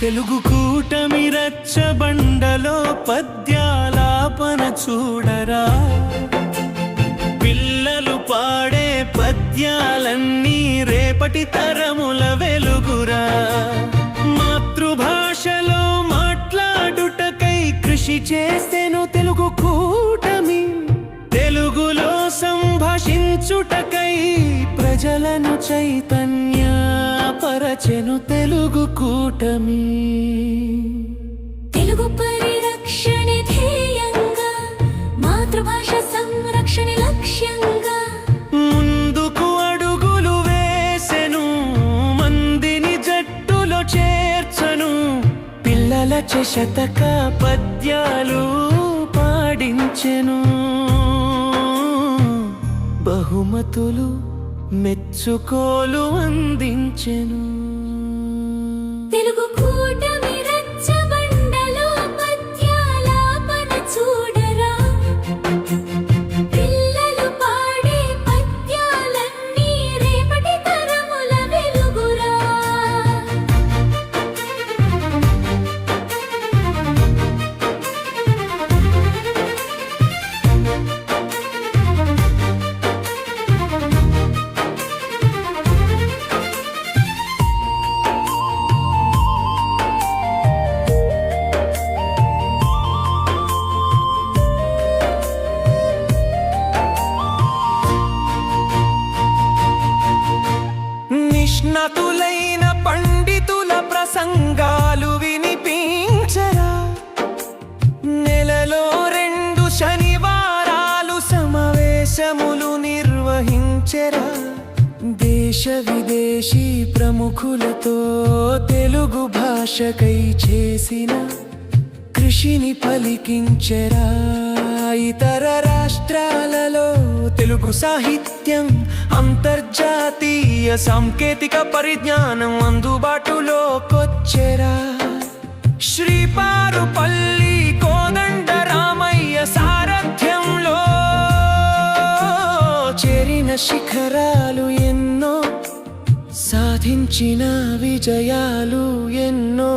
తెలుగు కూటమి రచ్చబండలో పద్యాలాపన చూడరా. పిల్లలు పాడే పద్యాలన్నీ రేపటి తరముల వెలుగురా. మాతృభాషలో మాట్లాడుటకై కృషి చేస్తేను తెలుగు కూటమి. తెలుగులో సంభాషించుటకై ప్రజలను చైతన్యపరచెను తెలుగు కూటమి. తెలుగు పరిరక్షణ ధ్యేయంగా మాతృభాష సంరక్షణ లక్ష్యంగా. ముందుకు అడుగులు వేసెను మందిని జట్టులో చేర్చను. పిల్లల శతక పద్యాలు పాడించెను. బహుమతులు మెచ్చుకోలు అందించెను. తెలుగు కూట నిష్ణతులైన పండితుల ప్రసంగాలు వినిపించరా. నెలలో రెండు శనివారాలు సమావేశములు నిర్వహించరా. దేశ విదేశీ ప్రముఖులతో తెలుగు భాషకై చేసిన కృషిని పలికించరా ఇతర తెలుగు సాహిత్యం అంతర్జాతీయ సాంకేతిక పరిజ్ఞానం అందుబాటులోకొచ్చెరా శ్రీపారుపల్లి కోదండ రామయ్య సారథ్యంలో చేరిన శిఖరాలు ఎన్నో సాధించిన విజయాలు ఎన్నో.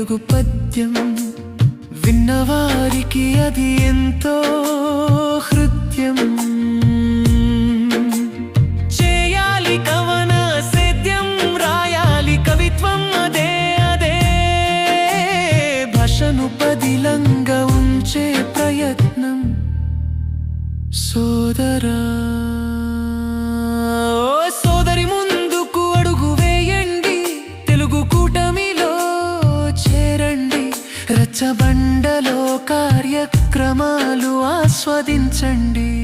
తెలుగు పద్యం విన్నవారికి అది ఎంతో హృద్యం చేయాలి కవన సేద్యం రాయాలి కవిత్వం అదే అదే. భాషను పదిలంగా ఉంచే ప్రయత్నం సోదరా. చండీ